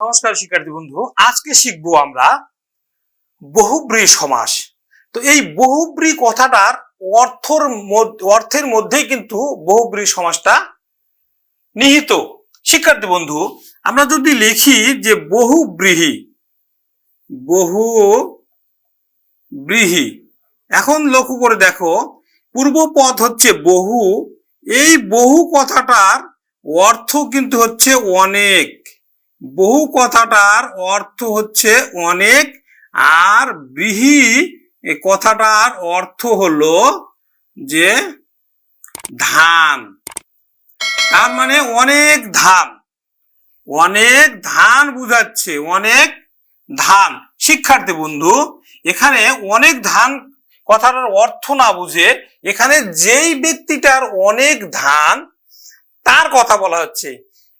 নমস্কার শিক্ষার্থী বন্ধু, আজকে শিখব আমরা বহুব্রী সমাস। তো এই বহুব্রী কথাটার অর্থর অর্থের মধ্যেই কিন্তু বহুব্রী সমাসটা নিহিত। শিক্ষার্থী বন্ধু, আমরা যদি লিখি যে বহুব্রীহি বহু ব্রীহি এখন লক্ষ্য করে দেখো, পূর্ব পদ হচ্ছে বহু, এই বহু কথাটার অর্থ কিন্তু হচ্ছে অনেক। বহু কথাটার অর্থ হচ্ছে অনেক, আর এই কথাটার অর্থ হলো যে ধান। তার মানে অনেক ধান। অনেক ধান বুঝাচ্ছে, অনেক ধান। শিক্ষার্থী বন্ধু, এখানে অনেক ধান কথাটার অর্থ না বুঝে এখানে যেই ব্যক্তিটার অনেক ধান, তার কথা বলা হচ্ছে।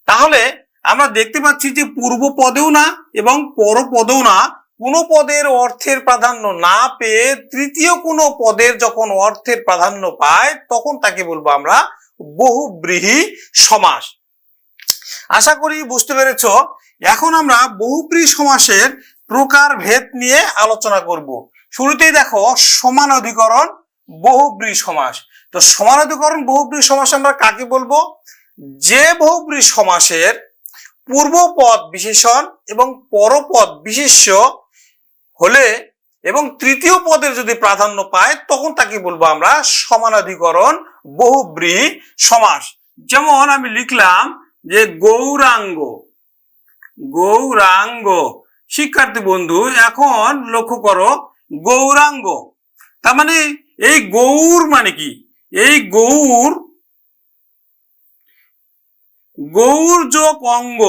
তাহলে আমরা দেখতে পাচ্ছি যে পূর্ব পদেও না এবং পর পদেও না কোনো পদের অর্থের প্রাধান্য না পেয়ে তৃতীয় কোনো পদের যখন অর্থের প্রাধান্য পায়, তখন তাকে বলব আমরা বহুব্রীহি সমাস। আশা করি বুঝতে পেরেছ, এখন আমরা বহুব্রী সমাসের প্রকার ভেদ নিয়ে আলোচনা করব। শুরুতেই দেখো, সমান অধিকরণ বহুব্রী সমাস। তো সমান অধিকরণ বহুব্রী সমাস আমরা কাকে বলব? যে বহুব্রী সমাসের পূর্বপদ বিশেষণ এবং পরপদ বিশেষ্য হলে এবং তৃতীয় পদের যদি প্রাধান্য পায়, তখন তাকে বলব আমরা সমানাধিকরণ, বহুব্রী, সমাস। যেমন আমি লিখলাম যে গৌরাঙ্গ গৌরাঙ্গ। শিক্ষার্থী বন্ধু, এখন লক্ষ্য করো, গৌরাঙ্গ। তার মানে এই গৌর মানে কি? এই গৌর গৌর যোগ অঙ্গ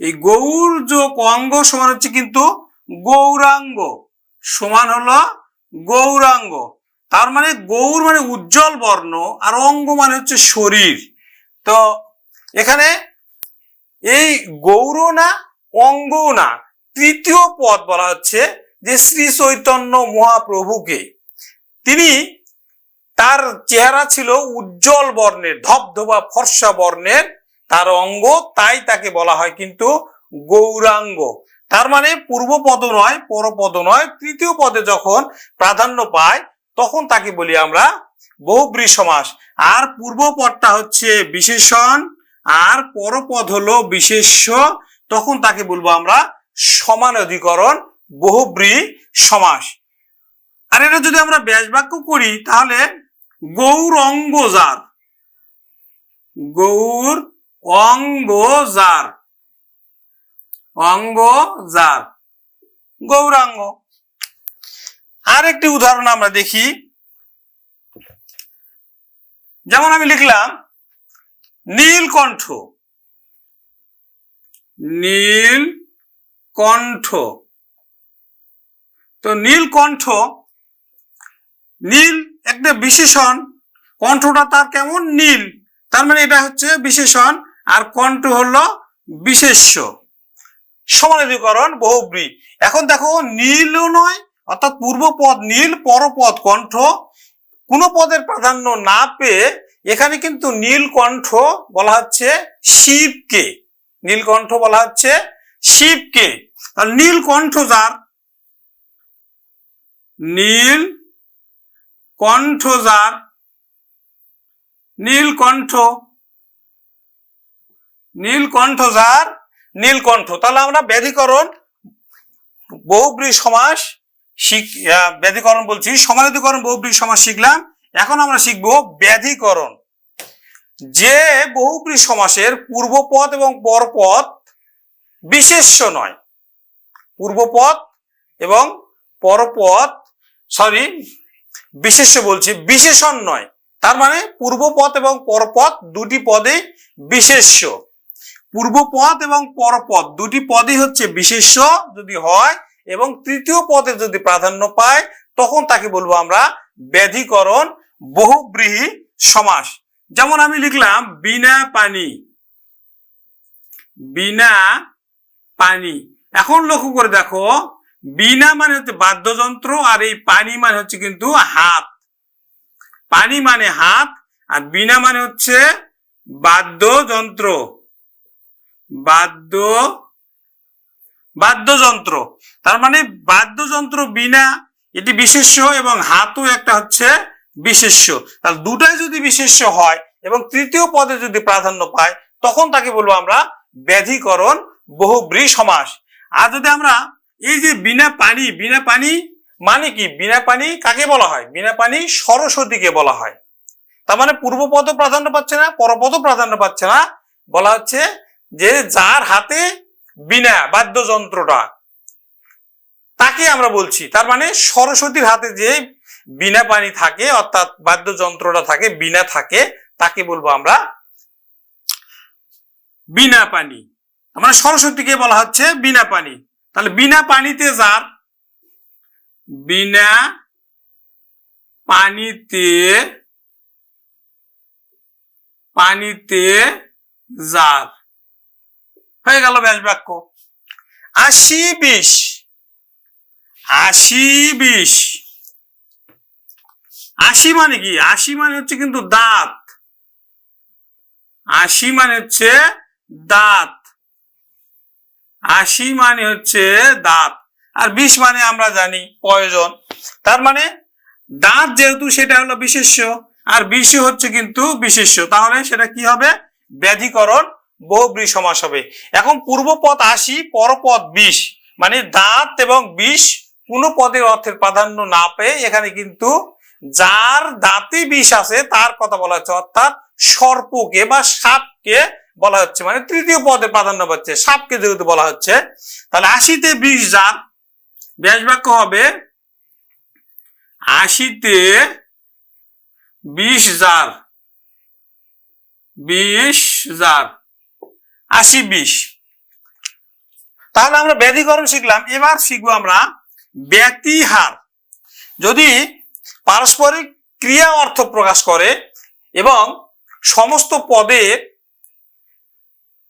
এই গৌর যোগ অঙ্গ সমান হচ্ছে কিন্তু গৌরাঙ্গ। সমান হলো গৌরাঙ্গ। তার মানে গৌর মানে উজ্জ্বল বর্ণ, আর অঙ্গ মানে হচ্ছে শরীর। তো এখানে এই গৌর না অঙ্গ না, তৃতীয় পদ বলা হচ্ছে যে শ্রী চৈতন্য মহাপ্রভুকে। তিনি তার চেহারা ছিল উজ্জ্বল বর্ণের, ধবধবা ফর্সা বর্ণের, তার অঙ্গ তাই তাকে বলা হয় কিন্তু গৌরাঙ্গ। তার মানে পূর্ব পদ নয় পরপদ নয়, তৃতীয় পদে যখন প্রাধান্য পায়, তখন তাকে বলি আমরা বহুব্রী সমাস আর পূর্ব পদটা হচ্ছে বিশেষণ, আর পরপদ হলো বিশেষ্য, তখন তাকে বলব আমরা সমান অধিকরণ বহুব্রী সমাস আর এটা যদি আমরা ব্যাস বাক্য করি, তাহলে গৌর অঙ্গ যার গৌর অঙ্গ যার অঙ্গ যার গৌরাঙ্গ। আর একটি উদাহরণ আমরা দেখি। যেমন আমি লিখলাম, নীলকণ্ঠ। নীল কণ্ঠ তো নীলকণ্ঠ, নীল একটা বিশেষণ। কণ্ঠটা তার কেমন নীল, তার মানে এটা হচ্ছে বিশেষণ, আর কণ্ঠ হলো বিশেষ্য। সমানাধিকরণ বহুব্রী। এখন দেখো, নীলও নয়, অর্থাৎ পূর্বপদ নীল, পরপদ কণ্ঠ। কোন পদের প্রাধান্য না পেয়ে এখানে কিন্তু নীলকণ্ঠ বলা হচ্ছে শিবকে। নীলকণ্ঠ বলা হচ্ছে শিবকে। নীলকণ্ঠ যার? নীল কণ্ঠ যার নীলকণ্ঠ নীলকণ্ঠ যার নীলকণ্ঠ তাহলে আমরা ব্যাধিকরণ, বহুব্রী সমাস শিখ ব্যাধিকরণ বলছি সমানাধিকরণ বহুব্রী সমাস শিখলাম। এখন আমরা শিখব ব্যাধিকরণ। যে বহুব্রী সমাসের পূর্বপদ এবং পরপদ বিশেষ্য নয়। পূর্বপদ এবং পরপদ সরি বিশেষ্য বলছি বিশেষণ নয়। তার মানে পূর্বপদ এবং পরপদ দুটি পদে বিশেষ্য। পূর্বপদ এবং পরপদ দুটি পদই হচ্ছে বিশেষ্য যদি হয় এবং তৃতীয় পদে যদি প্রাধান্য পায়, তখন তাকে বলব আমরা ব্যাধিকরণ বহুব্রীহি সমাস। যেমন আমি লিখলাম, বিনা পানি। বিনা পানি। এখন লক্ষ্য করে দেখো বিনা মানে হচ্ছে বাদ্যযন্ত্র আর এই পানি মানে হচ্ছে কিন্তু হাত। পানি মানে হাত আর বিনা মানে হচ্ছে বাদ্যযন্ত্র। বাদ্য, বাদ্যযন্ত্র। তার মানে বাদ্যযন্ত্র বিনা এটি বিশেষ্য এবং হাতও একটা হচ্ছে বিশেষ্য। তাহলে দুটাই যদি বিশেষ্য হয় এবং তৃতীয় পদে যদি প্রাধান্য পায়, তখন তাকে বলব আমরা ব্যাধিকরণ, বহুব্রী সমাস। আর যদি আমরা এই যে বিনা পানি বিনা পানি মানে কি? বিনা পানি কাকে বলা হয়? বিনা পানি সরস্বতীকে বলা হয়। তার মানে পূর্বপদ প্রাধান্য পাচ্ছে না পরপদ প্রাধান্য পাচ্ছে না। বলা হচ্ছে যে যার হাতে বিনা বাদ্যযন্ত্রটা, তাকে আমরা বলছি। তার মানে সরস্বতীর হাতে যে বিনা পানি থাকে, অর্থাৎ বাদ্যযন্ত্রটা থাকে, বিনা থাকে, তাকে বলব আমরা বিনা পানি। তার মানে সরস্বতীকে বলা হচ্ছে বিনা পানি। তাহলে বিনা পানিতে যার, বিনা পানিতে পানিতে যার। হয়ে গেল ব্যাস বাক্য আশি বিশ আশি বিশ। আশি মানে কি? আশি মানে হচ্ছে কিন্তু দাঁত। আশি মানে হচ্ছে দাঁত। আশি মানে হচ্ছে দাঁত, আর বিষ মানে আমরা জানি প্রয়োজন। তার মানে দাঁত যেহেতু সেটা হলো বিশেষ্য, আর বিষ হচ্ছে কিন্তু বিশেষ্য। তাহলে সেটা কি হবে? ব্যাধিকরণ, বহুব্রী সমাস হবে। এখন পূর্বপদ আশি, পরপদ বিষ মানে দাঁত এবং বিষ কোন পদের অর্থের প্রাধান্য না পেয়ে এখানে কিন্তু যার দাঁতে বিষ আছে, তার কথা বলা হচ্ছে, অর্থাৎ সর্পকে বা সাপকে বলা হচ্ছে মানে তৃতীয় পদে প্রাধান্য পাচ্ছে, সাপকে যেহেতু বলা হচ্ছে, তাহলে আশিতে বিশ যার ব্যাস বাক্য হবে, আশিতে বিশ জার বিশ জার আশি বিশ। তাহলে আমরা ব্যাধিকরণ শিখলাম, এবার শিখব আমরা ব্যতিহার। যদি পারস্পরিক ক্রিয়া অর্থ প্রকাশ করে এবং সমস্ত পদে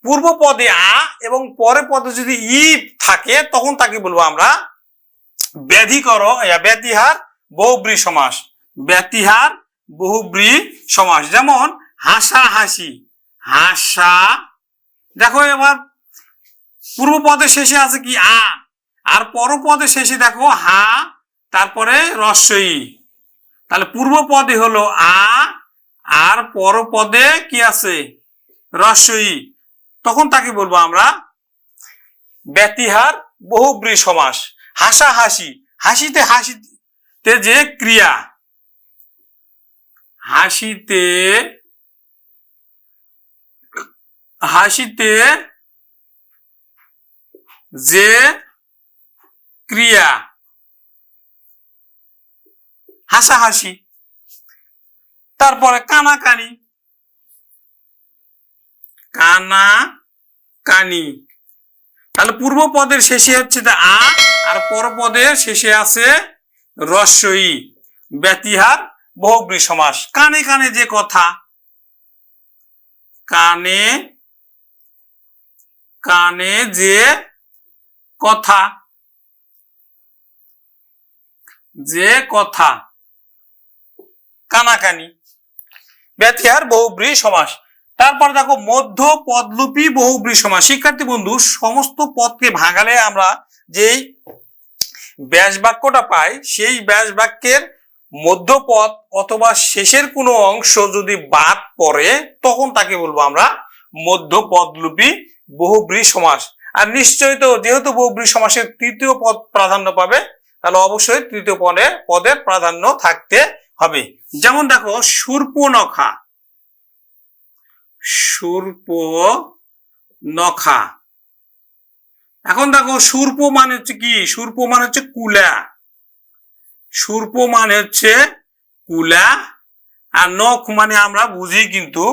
পূর্ব পদে আ এবং পরে পদে যদি ই থাকে, তখন তাকে বলব আমরা ব্যাধিকর ব্যতিহার বহুব্রী সমাস। ব্যতিহার বহুব্রী সমাস। যেমন হাসা হাসি। হাসা দেখো এবার পূর্ব পদের শেষে আছে কি আ, আর পরপদের শেষে দেখো হা, তারপরে রস্বই তাহলে পূর্ব পদে হলো আ, আর পরপদে কি আছে? রস্বই তখন তাকে বলব আমরা, ব্যতিহার বহুব্রী সমাস হাসা হাসি হাসিতে হাসিতে যে ক্রিয়া, হাসিতে হাসিতে যে ক্রিয়া, হাসাহাসি, তারপরে কানাকানি কানা কানি। তাহলে পদের শেষে হচ্ছে আ, আর পরপদের শেষে আছে রস্বই ব্যতিহার, বহুব্রী সমাস। কানে কানে যে কথা। কানে কানে যে কথা। যে কথা। কানাকানি। ব্যতিহার, বহুব্রী সমাস। তারপর দেখো মধ্য পদলুপি বহুব্রী সমাস। শিক্ষার্থী বন্ধু, সমস্ত পদকে ভাঙালে আমরা যেই ব্যাস বাক্যটা পাই, সেই ব্যাস বাক্যের মধ্যপদ অথবা শেষের কোনো অংশ যদি বাদ পড়ে, তখন তাকে বলব আমরা মধ্য পদলুপি বহুব্রী সমাস। আর নিশ্চয়ই তো যেহেতু বহুব্রী সমাসের তৃতীয় পদ প্রাধান্য পাবে, তাহলে অবশ্যই তৃতীয় পদে পদের প্রাধান্য থাকতে হবে। যেমন দেখো, সূর্পনখা। সূর্প নখা। এখন দেখো, সূর্প মানে হচ্ছে কি? সূর্প মানে হচ্ছে কুলা। সূর্প মানে হচ্ছে কুলা। আর নখ মানে আমরা বুঝি কিন্তু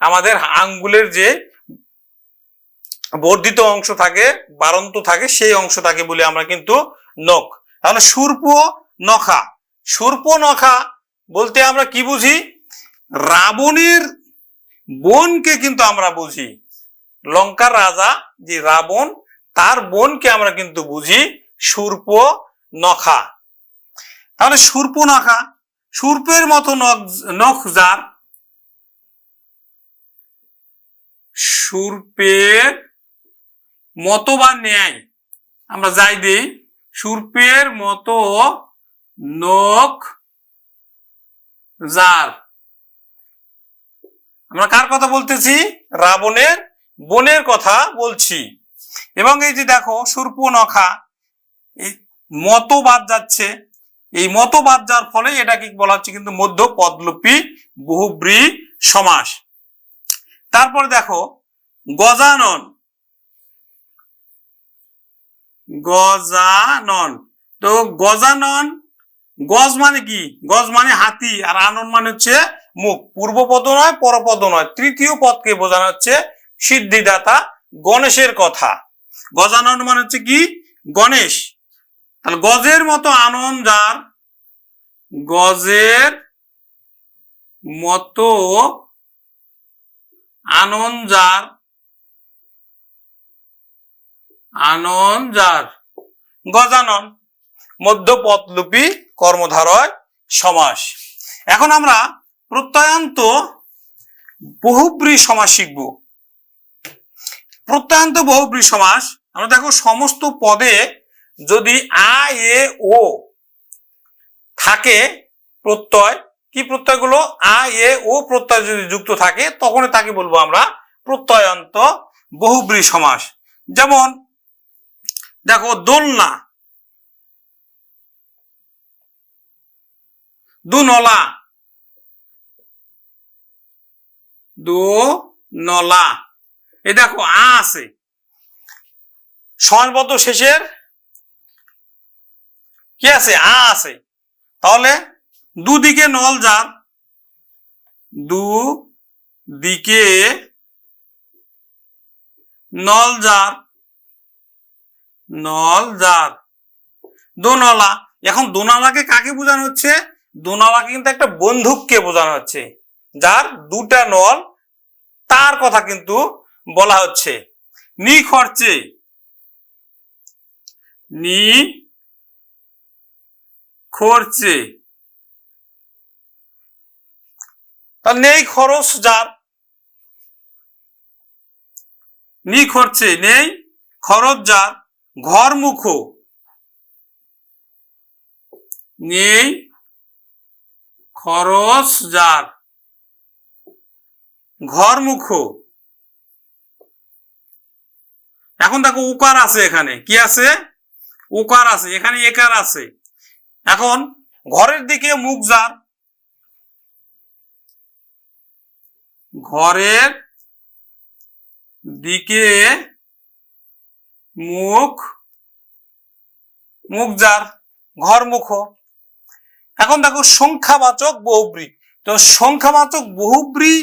আমাদের আঙ্গুলের যে বর্ধিত অংশ থাকে, বারন্ত থাকে, সেই অংশটাকে বলি আমরা কিন্তু নখ। তাহলে সূর্প নখা। সূর্প নখা বলতে আমরা কি বুঝি? রাবণের বোনকে কিন্তু আমরা বুঝি। লঙ্কার রাজা যে রাবণ, তার বোনকে আমরা কিন্তু বুঝি সূর্প নখা। তাহলে সূর্প নখা, সূর্পের মতো নখ যার সুরপের মতো বা ন্যায়, আমরা যাই দিই। সুরপের মতো নখ যার আমরা কার কথা বলতেছি? রাবণের বোনের কথা বলছি। এবং এই যে দেখো সুরপনখা এই মতো বাদ যাচ্ছে। এই মতো বাদ যাওয়ার ফলে এটাকে বলা হচ্ছে কিন্তু মধ্য পদলোপী বহুব্রী সমাস। তারপর দেখো, গজানন। গজানন। তো গজানন, গজ মানে কি? গজ মানে হাতি, আর আনন মানে হচ্ছে মুখ পূর্বপদ নয়, পরপদ নয়। তৃতীয় পদকে বোঝানো হচ্ছে সিদ্ধিদাতা গণেশের কথা। গজানন মানে হচ্ছে কি? গণেশ। তাহলে গজের মতো আনন যার? গজের মতো আনন যার? আনন যার? গজানন মধ্যপদলুপী কর্মধারয় সমাস। এখন আমরা প্রত্যয়ান্ত বহুব্রী সমাস শিখব। প্রত্যয়ান্ত বহুব্রী সমাস। আমরা দেখো সমস্ত পদে যদি আ, এ, ও থাকে প্রত্যয়, কি প্রত্যয়গুলো? আ, এ, ও প্রত্যয় যদি যুক্ত থাকে তখন তাকে বলব আমরা প্রত্যয়ান্ত বহুব্রী সমাস। যেমন, দেখো দোলনা দুনলা দো নলা। এই দেখো, আ আছে। সমাজবদ্ধ শেষের কি আছে? আ আছে। তাহলে দুদিকে নল যার। দু দিকে নল যার। নল যার। দোনলা এখন দোনালাকে কাকে বোঝানো হচ্ছে? দোনালাকে কিন্তু একটা বন্দুককে বোঝানো হচ্ছে, যার দুটা নল তার কথা কিন্তু বলা হচ্ছে। নি খরচে। নি খরচে। তাহলে নেই খরচ যার। নি খরচে, নেই খরচ যার। ঘর মুখ। নেই খরচ যার। ঘর মুখ এখন দেখো উকার আছে এখানে। কি আছে? উকার আছে, এখানে একার আছে। এখন ঘরের দিকে মুখ যার। ঘরের দিকে মুখ মুখ যার ঘর মুখ এখন দেখো সংখ্যাবাচক বহুব্রী। তো সংখ্যাবাচক বহুব্রী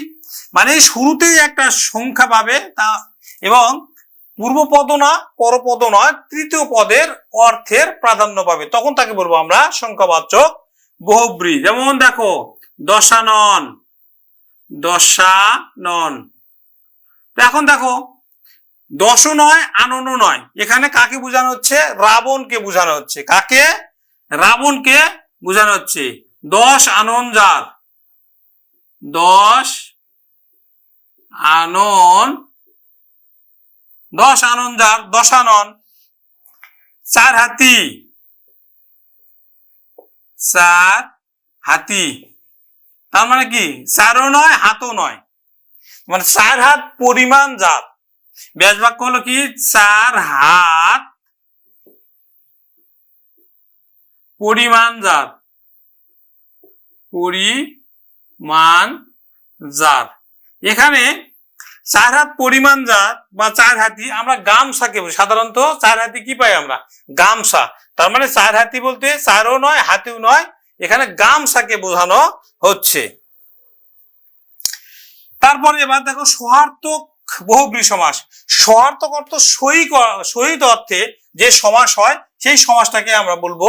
মানে শুরুতেই একটা সংখ্যা পাবে তা, এবং পূর্বপদ না, পরপদ নয় তৃতীয় পদের অর্থের প্রাধান্য পাবে। তখন তাকে বলব আমরা সংখ্যাবাচক বহুব্রী। যেমন দেখো, দশানন দশানন। এখন দেখো দশও নয় আননও নয়। এখানে কাকে বোঝানো হচ্ছে? রাবণকে বোঝানো হচ্ছে। কাকে? রাবণকে বোঝানো হচ্ছে। দশ আনন যার। দশ আনন, দশ আনন যার দশানন চার হাতি চার হাতি। তার মানে কি? চারও নয়, হাতও নয়। মানে চার হাত পরিমাণ জাত ব্যাস বাক্য হলো কি? চার হাত পরিমাণ জাত পরিমাণ জাত এখানে চার হাত পরিমাণ জাত বা চার হাতি, আমরা গামছাকে বলি। সাধারণত চার হাতি কি পাই আমরা? গামছা। তার মানে চার হাতি বলতে চারও নয়, হাতিও নয়, এখানে গামছাকে বোঝানো হচ্ছে। তারপরে এবার দেখো সহার্থক বহুব্রী সমাস। সহার্থক অর্থ সহি সহিত অর্থে যে সমাস হয়, সেই সমাসটাকে আমরা বলব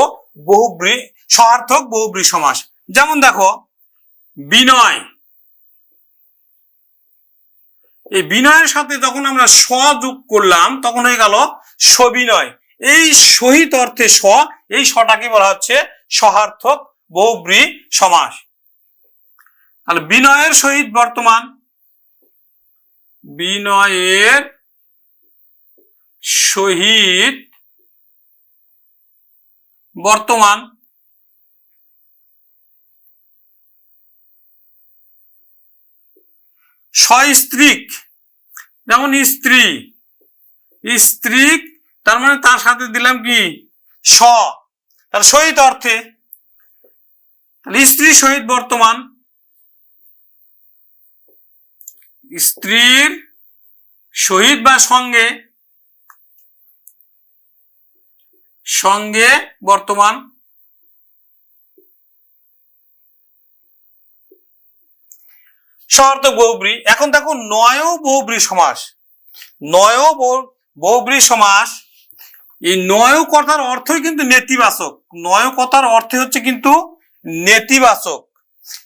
বহুব্রী, সহার্থক বহুব্রী সমাস। যেমন দেখো, বিনয়। এই বিনয়ের সাথে যখন আমরা স যোগ করলাম, তখন হয়ে গেল সবিনয় এই সহিত অর্থে স এই সটাকে বলা হচ্ছে সহার্থক বহুব্রী সমাস। তাহলে বিনয়ের সহিত বর্তমান। বিনয়ের সহিত বর্তমান। সস্ত্রীক যেমন স্ত্রী। স্ত্রী তার মানে তার সাথে দিলাম কি? স। তার সহিত অর্থে। স্ত্রী সহিত বর্তমান। স্ত্রীর সহিত বা সঙ্গে। সঙ্গে বর্তমান। শর্ত বহুব্রী। এখন দেখো নয় বহুব্রী সমাস। নয় বহু- বহুব্রী সমাস। এই নয় কথার অর্থই কিন্তু নেতিবাচক। নয় কথার অর্থ হচ্ছে কিন্তু নেতিবাচক।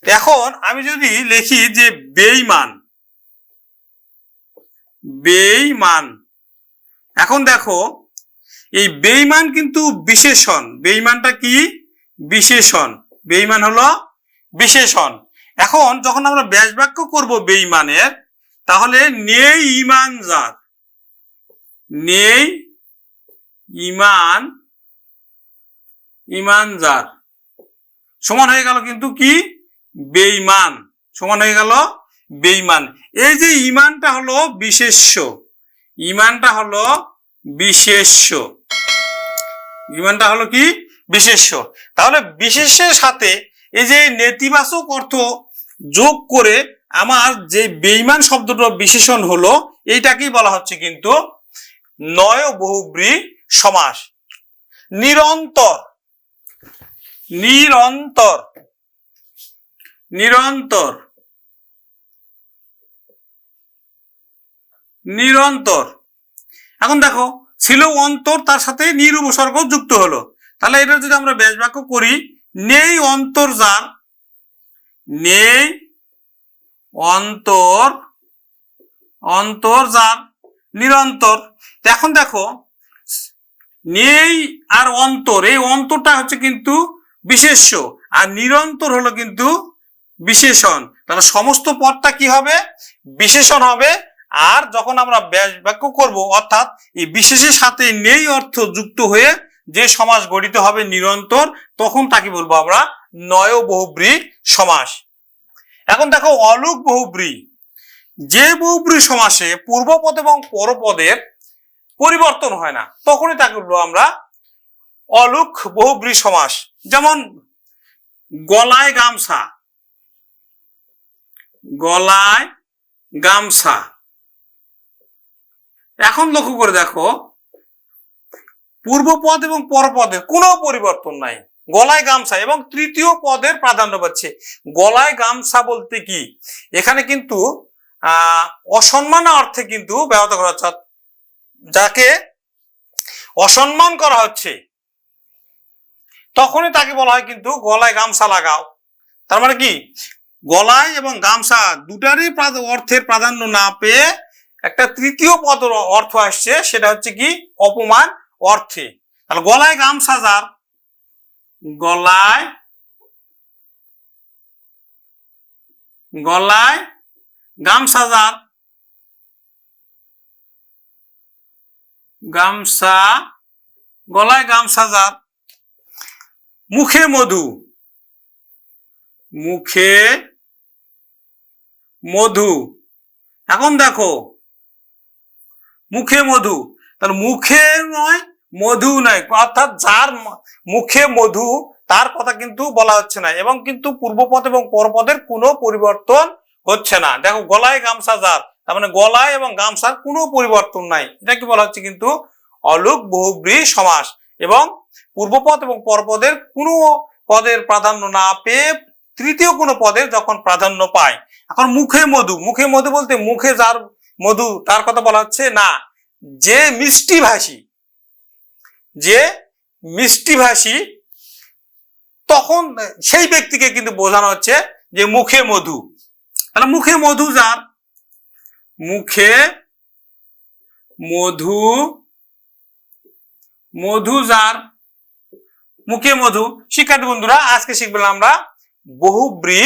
এখন আমি যদি লিখি যে বেইমান। বেইমান। এখন দেখো, এই বেইমান কিন্তু বিশেষণ। বেইমানটা কি? বিশেষণ। বেইমান হলো বিশেষণ। এখন যখন আমরা ব্যাস বাক্য করব বেইমানের তাহলে নেই ইমান যার। নেই ইমান ইমান যার। সমান হয়ে গেল কিন্তু কি? বেইমান সমান হয়ে গেল বেইমান এই যে ইমানটা হলো বিশেষ্য। ইমানটা হলো বিশেষ্য। ইমানটা হলো কি? বিশেষ্য। তাহলে বিশেষ্যের সাথে এই যে নেতিবাচক অর্থ যোগ করে আমার যে বেইমান শব্দটা বিশেষণ হলো, এইটাকেই বলা হচ্ছে কিন্তু নয় বহুব্রী সমাস। নিরন্তর। নিরন্তর। নিরন্তর। নিরন্তর। এখন দেখো, ছিল অন্তর, তার সাথে নির উপসর্গ যুক্ত হলো। তাহলে এটা যদি আমরা ব্যাস বাক্য করি নেই অন্তর যার, নেই অন্তর অন্তর যার, নিরন্তর। এখন দেখো, নেই আর অন্তর, এই অন্তরটা হচ্ছে কিন্তু বিশেষ্য, আর নিরন্তর হলো কিন্তু বিশেষণ। তাহলে সমস্ত পদটা কি হবে? বিশেষণ হবে, আর যখন আমরা ব্যাস বাক্য করব, অর্থাৎ এই বিশেষের সাথে নেই অর্থ যুক্ত হয়ে যে সমাস গঠিত হবে নিরন্তর, তখন তাকে বলব আমরা নয় বহুব্রী সমাস। এখন দেখো, অলুক বহুব্রী, যে বহুব্রী সমাসে পূর্বপদ এবং পরপদের পরিবর্তন হয় না, তখনই তাকে বলব আমরা অলুক বহুব্রী সমাস। যেমন গলায় গামছা গলায় গামছা। এখন লক্ষ্য করে দেখো পূর্বপদ এবং পরপদের কোনো পরিবর্তন নাই। গলায় গামছা এবং তৃতীয় পদের প্রাধান্য পাচ্ছে। গলায় গামছা বলতে কি? এখানে কিন্তু অসম্মান অর্থে কিন্তু ব্যবহার করা হচ্ছে। যাকে অসম্মান করা হচ্ছে, তখনই তাকে বলা হয় কিন্তু গলায় গামছা লাগাও। তার মানে কি? গলায় এবং গামছা দুটারই অর্থের প্রাধান্য না পেয়ে একটা তৃতীয় পদ অর্থ আসছে, সেটা হচ্ছে কি? অপমান অর্থে। তাহলে গলায় গামছা যার গলায় গলায় গামছা যার গামছা গলায় গামছা যার মুখে মধু। মুখে মধু। এখন দেখো, মুখে মধু। তাহলে মুখে নয় মধু নয় অর্থাৎ যার মুখে মধু, তার কথা কিন্তু বলা হচ্ছে না। এবং কিন্তু পূর্বপদ এবং পরপদের কোনো পরিবর্তন হচ্ছে না। দেখো, গলায় গামছা যার, তার মানে গলায় এবং গামছার কোনো পরিবর্তন নাই। এটা কি বলা হচ্ছে কিন্তু? অলুক, বহুব্রী, সমাস। এবং পূর্বপদ এবং পরপদের কোনো পদের প্রাধান্য না পেয়ে তৃতীয় কোনো পদের যখন প্রাধান্য পায়, এখন মুখে মধু। মুখে মধু বলতে মুখে যার মধু, তার কথা বলা হচ্ছে না। যে মিষ্টি ভাষী যে মিষ্টি ভাষী, তখন সেই ব্যক্তিকে কিন্তু বোঝানো হচ্ছে যে মুখে মধু। তাহলে মুখে মধু যার? মুখে মধু মধু যার? মুখে মধু। শিক্ষার্থী বন্ধুরা, আজকে শিখব আমরা বহুব্রী